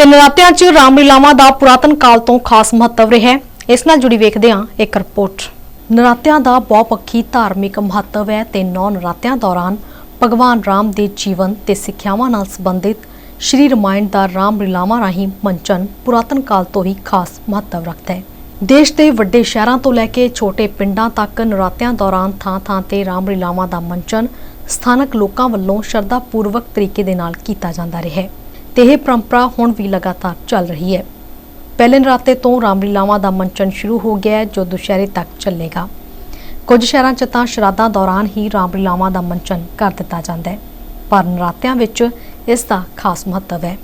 ਤੇ ਨਰਾਤਿਆਂ 'ਚ ਰਾਮਲੀਲਾਵਾਂ ਦਾ ਪੁਰਾਤਨ ਕਾਲ ਤੋਂ ਖਾਸ ਮਹੱਤਵ ਰਿਹਾ ਹੈ। ਇਸ ਨਾਲ ਜੁੜੀ ਵੇਖਦੇ ਹਾਂ ਇੱਕ ਰਿਪੋਰਟ। ਨਰਾਤਿਆਂ ਦਾ ਬਹੁਪੱਖੀ ਧਾਰਮਿਕ ਮਹੱਤਵ ਹੈ ਤੇ ਨੌ ਨਰਾਤਿਆਂ ਦੌਰਾਨ ਭਗਵਾਨ ਰਾਮ ਦੇ ਜੀਵਨ ਤੇ ਸਿੱਖਿਆਵਾਂ ਨਾਲ ਸੰਬੰਧਿਤ ਸ਼੍ਰੀ ਰਮਾਇਣ ਦਾ ਰਾਮਲੀਲਾਵਾਂ ਰਾਹੀਂ ਮੰਚਨ ਪੁਰਾਤਨ ਕਾਲ ਤੋਂ ਹੀ ਖਾਸ ਮਹੱਤਵ ਰੱਖਦਾ ਹੈ। ਦੇਸ਼ ਦੇ ਵੱਡੇ ਸ਼ਹਿਰਾਂ ਤੋਂ ਲੈ ਕੇ ਛੋਟੇ ਪਿੰਡਾਂ ਤੱਕ ਨਰਾਤਿਆਂ ਦੌਰਾਨ ਥਾਂ-ਥਾਂ ਤੇ ਰਾਮਲੀਲਾਵਾਂ ਦਾ ਮੰਚਨ ਸਥਾਨਕ ਲੋਕਾਂ ਵੱਲੋਂ ਸ਼ਰਧਾ ਪੂਰਵਕ ਤਰੀਕੇ ਦੇ ਨਾਲ ਕੀਤਾ ਜਾਂਦਾ ਰਿਹਾ ਹੈ। ਤੇ ਇਹ ਪਰੰਪਰਾ ਹੁਣ ਵੀ ਲਗਾਤਾਰ ਚੱਲ ਰਹੀ ਹੈ। ਪਹਿਲੇ ਨਰਾਤੇ ਤੋਂ ਰਾਮਲੀਲਾਵਾਂ ਦਾ ਮੰਚਨ ਸ਼ੁਰੂ ਹੋ ਗਿਆ ਹੈ, ਜੋ ਦੁਸ਼ਹਿਰੇ ਤੱਕ ਚੱਲੇਗਾ। ਕੁਝ ਸ਼ਹਿਰਾਂ 'ਚ ਤਾਂ ਸ਼ਰਾਧਾਂ ਦੌਰਾਨ ਹੀ ਰਾਮਲੀਲਾਵਾਂ ਦਾ ਮੰਚਨ ਕਰ ਦਿੱਤਾ ਜਾਂਦਾ ਹੈ, ਪਰ ਨਰਾਤਿਆਂ ਵਿੱਚ ਇਸ ਦਾ ਖਾਸ ਮਹੱਤਵ ਹੈ।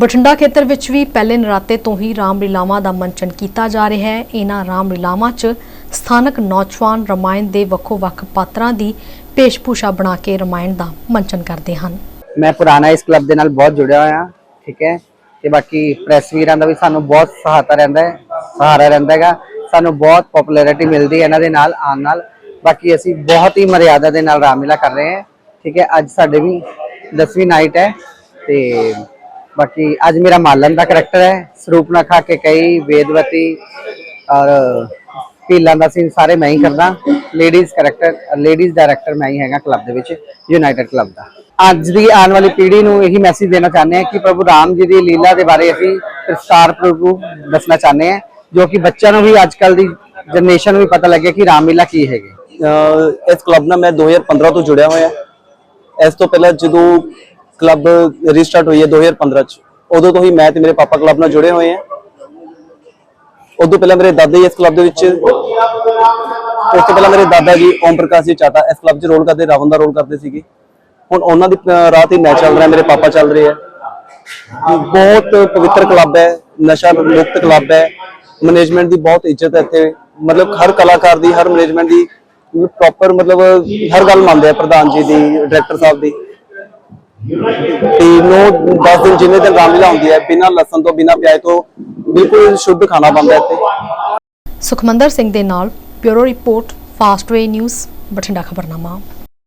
ਬਠਿੰਡਾ ਖੇਤਰ ਵਿੱਚ ਵੀ ਪਹਿਲੇ ਨਰਾਤੇ ਤੋਂ ਹੀ ਰਾਮਲੀਲਾਵਾਂ ਦਾ ਮੰਚਨ ਕੀਤਾ ਜਾ ਰਿਹਾ ਹੈ। ਇਹਨਾਂ ਰਾਮਲੀਲਾਵਾਂ 'ਚ ਸਥਾਨਕ ਨੌਜਵਾਨ ਰਮਾਇਣ ਦੇ ਵੱਖੋ-ਵੱਖ ਪਾਤਰਾਂ ਦੀ ਪੇਸ਼ਭੂਸ਼ਾ ਬਣਾ ਕੇ ਰਮਾਇਣ ਦਾ ਮੰਚਨ ਕਰਦੇ ਹਨ। ਮੈਂ ਪੁਰਾਣਾ ਇਸ ਕਲੱਬ ਦੇ ਨਾਲ ਬਹੁਤ ਜੁੜਿਆ ਹੋਇਆ, ਠੀਕ ਹੈ? ਤੇ ਬਾਕੀ ਪ੍ਰੈਸ ਵੀਰਾਂ ਦਾ ਵੀ ਸਾਨੂੰ ਬਹੁਤ ਸਹਾਇਤਾ ਰਹਿੰਦਾ ਹੈ, ਸਹਾਰਾ ਰਹਿੰਦਾ ਹੈਗਾ। ਸਾਨੂੰ ਬਹੁਤ ਪਪੂਲੈਰਿਟੀ ਮਿਲਦੀ ਹੈ ਇਹਨਾਂ ਦੇ ਨਾਲ, ਆਉਣ ਨਾਲ। ਬਾਕੀ ਅਸੀਂ ਬਹੁਤ ਹੀ ਮਰਿਆਦਾ ਦੇ ਨਾਲ ਰਾਮਲੀਲਾ ਕਰ ਰਹੇ ਹਾਂ, ਠੀਕ ਹੈ? ਅੱਜ ਸਾਡੇ ਵੀ 10ਵੀਂ ਨਾਈਟ ਹੈ, ਤੇ ਬਾਕੀ ਅੱਜ ਮੇਰਾ ਮਾਲਨ ਦਾ ਕਰੈਕਟਰ ਹੈ। ਸਰੂਪਨਖਾ ਕੇ ਕਈ ਵੇਦਵਤੀ ਔਰ ਪੀਲਾਂ ਦਾ ਸੀਨ ਸਾਰੇ ਮੈਂ ਹੀ ਕਰਦਾ। ਲੇਡੀਜ਼ ਕਰੈਕਟਰ ਲੇਡੀਜ਼ ਡਾਇਰੈਕਟਰ ਮੈਂ ਹੀ ਹੈਗਾ ਕਲੱਬ ਦੇ ਵਿੱਚ ਯੂਨਾਈਟਿਡ ਕਲੱਬ ਦਾ। ਅੱਜ ਦੀ ਆਉਣ ਵਾਲੀ ਪੀੜ੍ਹੀ ਨੂੰ ਇਹੀ ਮੈਸੇਜ ਦੇਣਾ ਚਾਹੁੰਦੇ ਹਾਂ ਕਿ ਪ੍ਰਭੂ ਰਾਮ ਜੀ ਦੀ ਲੀਲਾ ਦੇ ਬਾਰੇ ਅਸੀਂ ਵਿਸਤਾਰ ਪ੍ਰਭੂ ਦੱਸਣਾ ਚਾਹੁੰਦੇ ਹਾਂ, ਜੋ ਕਿ ਬੱਚਿਆਂ ਨੂੰ ਵੀ ਅੱਜ ਕੱਲ ਦੀ ਜਨਰੇਸ਼ਨ ਨੂੰ ਵੀ ਪਤਾ ਲੱਗਿਆ ਕਿ ਰਾਮ ਲੀਲਾ ਕੀ ਹੈਗੀ। ਅਹ ਇਸ ਕਲੱਬ ਨਾਲ ਮੈਂ 2015 ਤੋਂ ਜੁੜਿਆ ਹੋਇਆ। ਇਸ ਤੋਂ ਪਹਿਲਾਂ ਜਦੋਂ ਕਲੱਬ ਰੀਸਟਾਰਟ ਹੋਈ ਹੈ 2015 ਚ, ਉਦੋਂ ਤੋਂ ਹੀ ਮੈਂ ਤੇ ਮੇਰੇ ਪਾਪਾ ਕਲੱਬ ਨਾਲ ਜੁੜੇ ਹੋਏ ਹਾਂ। ਉਦੋਂ ਪਹਿਲਾਂ ਮੇਰੇ ਦਾਦਾ ਜੀ ਇਸ ਕਲੱਬ ਦੇ ਵਿੱਚ, ਉਸ ਤੋਂ ਪਹਿਲਾਂ ਮੇਰੇ ਦਾਦਾ ਜੀ ਓਮ ਪ੍ਰਕਾਸ਼ ਜੀ ਚਾਟਾ ਇਸ ਕਲੱਬ 'ਚ ਰੋਲ ਕਰਦੇ ਰਾਵਣ ਦਾ ਰੋਲ ਕਰਦੇ ਸੀਗੇ। ਹੁਣ ਉਹਨਾਂ ਦੀ ਰਾਹ ਤੇ ਮੈਂ ਚੱਲ ਰਿਹਾ, ਮੇਰੇ ਪਾਪਾ ਚੱਲ ਰਹੇ ਆ। ਬਹੁਤ ਪਵਿੱਤਰ ਕਲੱਬ ਹੈ, ਨਸ਼ਾ ਮੁਕਤ ਕਲੱਬ ਹੈ। ਮੈਨੇਜਮੈਂਟ ਦੀ ਬਹੁਤ ਇੱਜ਼ਤ ਹੈ ਇੱਥੇ। ਮਤਲਬ ਹਰ ਕਲਾਕਾਰ ਦੀ, ਹਰ ਮੈਨੇਜਮੈਂਟ ਦੀ ਪ੍ਰੋਪਰ ਮਤਲਬ ਹਰ ਗੱਲ ਮੰਨਦੇ ਆ ਪ੍ਰਧਾਨ ਜੀ ਦੀ ਡਾਇਰੈਕਟਰ ਸਾਹਿਬ ਦੀ। ਤੇ ਨੋ 10 ਦਿਨ ਜਿੰਨੇ ਦਿਨ ਰਾਮਲੀਲਾ ਹੁੰਦੀ ਹੈ, ਬਿਨਾਂ ਲਸਣ ਤੋਂ, ਬਿਨਾਂ ਪਿਆਜ਼ ਤੋਂ ਬਿਲਕੁਲ ਸ਼ੁੱਧ ਖਾਣਾ ਬਣਦਾ ਇੱਥੇ। ਸੁਖਮੰਦਰ ਸਿੰਘ ਦੇ ਨਾਲ bureau report Fastway news, Bathinda ਖਬਰਨਾਮਾ।